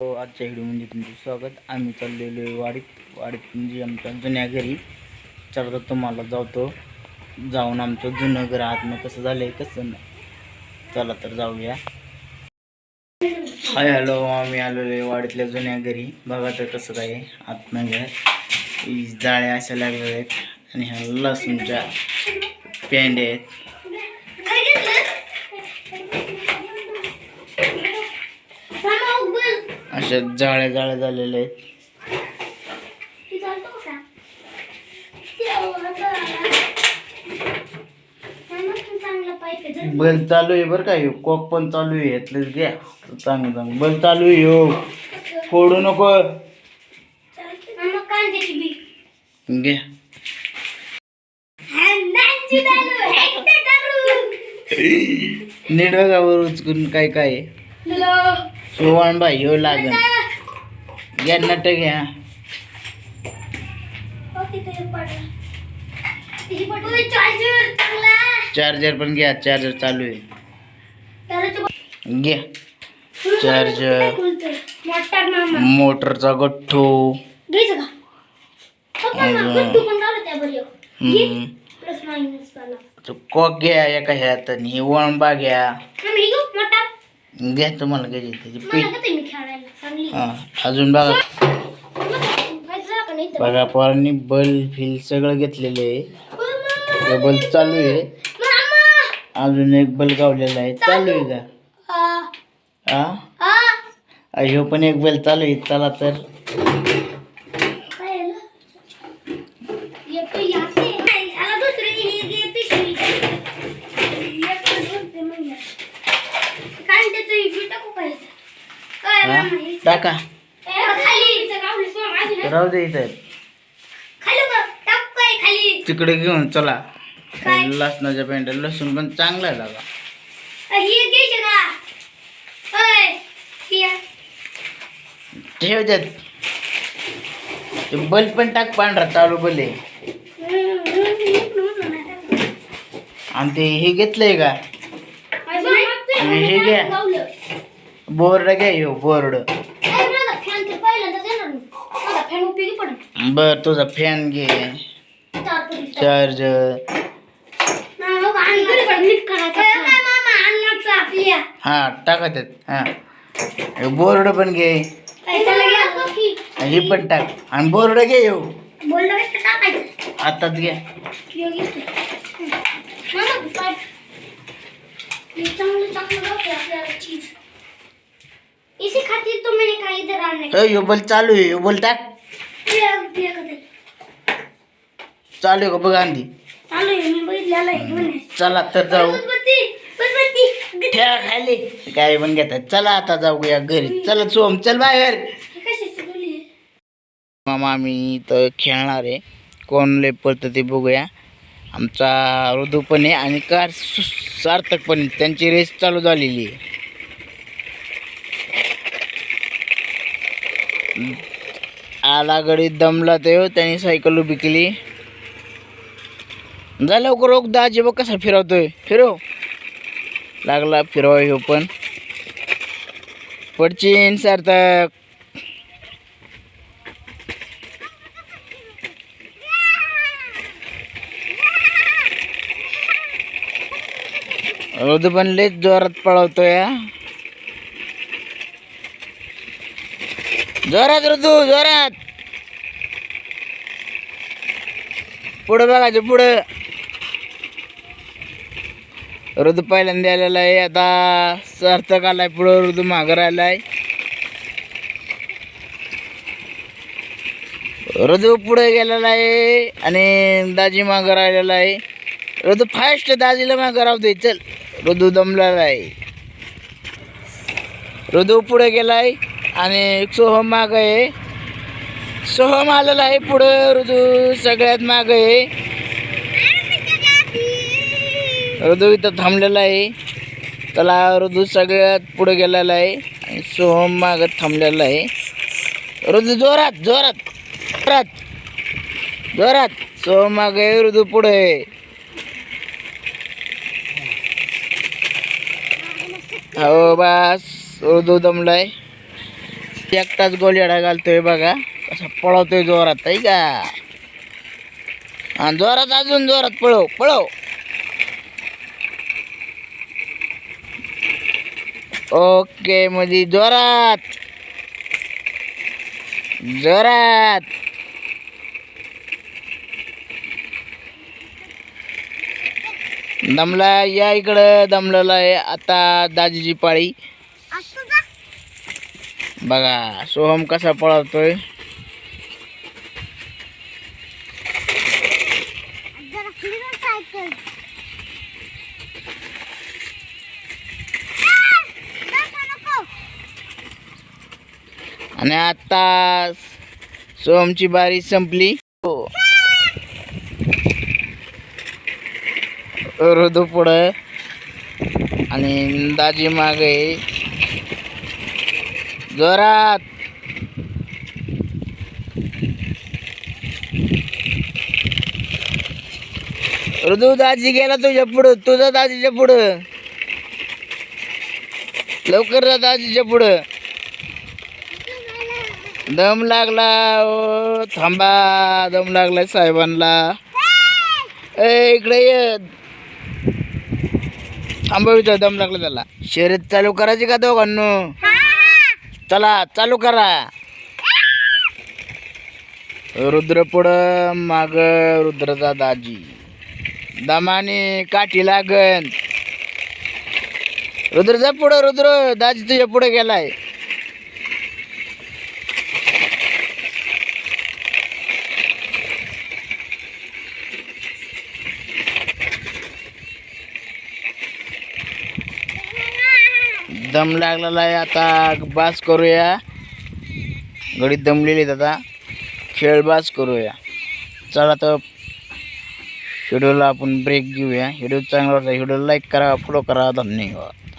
हो आजच्या व्हिडिओमध्ये तुमचं स्वागत. आम्ही चाललेलो आहे वाडीत. वाडीत म्हणजे आमच्या जुन्या घरी. चला तर तुम्हाला जावतो जाऊन आमचं जुनं घर आतनं कसं झालं आहे कसं नाही. चला तर जाऊया. हाय हॅलो आम्ही आलेलो आहे वाडीतल्या जुन्या घरी. बघा तर कसं काय आतनं घर. जाळ्या अशा लागलेल्या आहेत. आणि ह्या लसूणच्या पेंड्या आहेत. अशा जाळ्या जाळ्या झालेल्या आहेत. बल चालू आहे बरं का ह्यो कोक पण चालू आहे यातलंच घ्या. चांगलं चांगलं. बल चालू आहे ह्यो फोडू नको. घ्या. नीट बघा वर उचकून काय काय आहे? शिवण बाई ह्यो लागन घ्या नट घ्या. चार्जर पण घ्या चार्जर चालू आहे. घ्या. चार्जर मोटरचा गठ्ठू. हो कॉक घ्या एका ह्यात आणि वळंबा घ्या. घ्या तुम्हाला घ्यायची त्याची पीठ. हा अजून बघा? बघा पोरांनी बल्ब फिल सगळं घेतलेलं आहे. बल्ब चालू आहे. अजून एक बल्ब गावलेला आहे. चालू. आहे का? हा. ह्यो पण एक बल्ब चालू आहे. चला तर काय झालं? एक तो याचे. नाही, याला दुसरी ही घे पिशवी. एक तो दुसरी म्हणजे. काय ते तू इकडे टाकू का इथं? काय हा मामा हे? टाका ए, खाली इथं गावली सोड, माझी नाही. राहू दे इथं. खाली बघ, टाक काय खाली. तिकडे घेऊन चला. काय? लसणाच्या पेंट लसूण पण चांगला आहे लागा अ, हे घ्यायचे का? होय हे. ठेव द्यात ते बल्ब पण टाक पांढरा चालू बले हम्म, हम्म, हम्म, हम्म. आणि ते हे घेतलंय का? अजून हे घ्या. बोर्ड घ्या ह्यो बोर्ड. फॅन उपयोगी पडेल. बर तुझा फॅन घे तारपर्यंत. चार्जर नाही, हो का, आणि घरी पण नीट करायचं. ए, काय मामा, अन्नाचं आपल्या. हा टाका त्यात हा हे बोर्ड पण घे काय त्याला घ्या. हे पण टाक आणि बोर्ड घे येऊ बोललं कसं टाकायचं? हातात घ्या योगी ते. मामा, काय? हे चांगलं चांगलं गावते आपल्याला चीज. इसी खातिर तो मैंने कहा इधर आने हे ह्यो बल्ब चालू आहे ह्यो बल्ब टाक एक- एक होते. चालू आहे का बघ आंधी? चालू तर जाऊ. ठेवा खाली. काय पण घेतात चला आता जाऊया घरी. चला सोम चल बाहेर? मामा आम्ही इथं खेळणार आहे. कोण लय पडतं ते बघूया. आमचा ऋतू पण आहे आणि कार सार्थक पण. त्यांची रेस चालू झालेली आहे. आला दमला ते त्यांनी सायकल उभी केली. जा लवकर रोख दाजी बघ कसा फिरवतोय? फिरव लागला फिरवा हो पण. पडचीन सार्थक. ऋतू पण लयच जोरात पळवतोय जोरात ऋतू जोरात. पुढं बघायचं पुढं. ऋतू पहिल्यांदा आलेला आहे. आता सार्थक आलाय पुढं ऋतू माघार आलाय ऋतू पुढे गेलेला आहे आणि दाजी माघार आलेला आहे. ऋतू फास्ट दाजीला माघार आवतोय चल. ऋतू दमलेला आहे. ऋतू पुढे गेलाय आणि सोहम माग आहे. सोहम आलेला आहे पुढं ऋतू सगळ्यात माग आहे. ऋतू इथं थांबलेला आहे. त्याला ऋतू सगळ्यात पुढे गेलेला आहे आणि सोहम माग थांबलेला आहे. ऋतू जोरात जोरात जोरात जोरात. सोहम माग आहे ऋतू पुढे आहे. हो बास ऋतू दमलाय. एकटाच गोल्याडा घालतोय बघा. कसा पळवतोय जोरात आहे का? हा जोरात अजून जोरात पळव पळव. ओके मध्ये जोरात. जोरात. दमला या इकडं दमलेला आहे आता दाजीची पाळी. बघा सोहम कसा पळवतोय जरा फिरून सायकल नको आणि आता सोमची बारी संपली. हो. पुढं आणि दाजी मागे जोरात. ऋतू दाजी गेला तुझ्या पुढं. तुझा दाजीच्या पुढं. लवकर जा दाजीच्या पुढं. दम लागला ओ थांबा दम लागलाय साहेबांना. ए इकडे ये. थांबव इथं दम लागला त्याला. शर्यत चालू करायची का दोघांनो? चला चालू करा. रुद्र पुढं माग रुद्रचा दाजी. दमाने काठी लागन. रुद्रचा पुढं रुद्र. दाजी तुझ्या पुढे गेलाय. दम लागलेला आहे. आता बास करूया. गडीत दमलेली आहेत आता. खेळबास करूया. चला तर व्हिडिओला आपण ब्रेक घेऊया. व्हिडिओ चांगला वाटला व्हिडिओ लाईक करा फॉलो करा. धन्यवाद.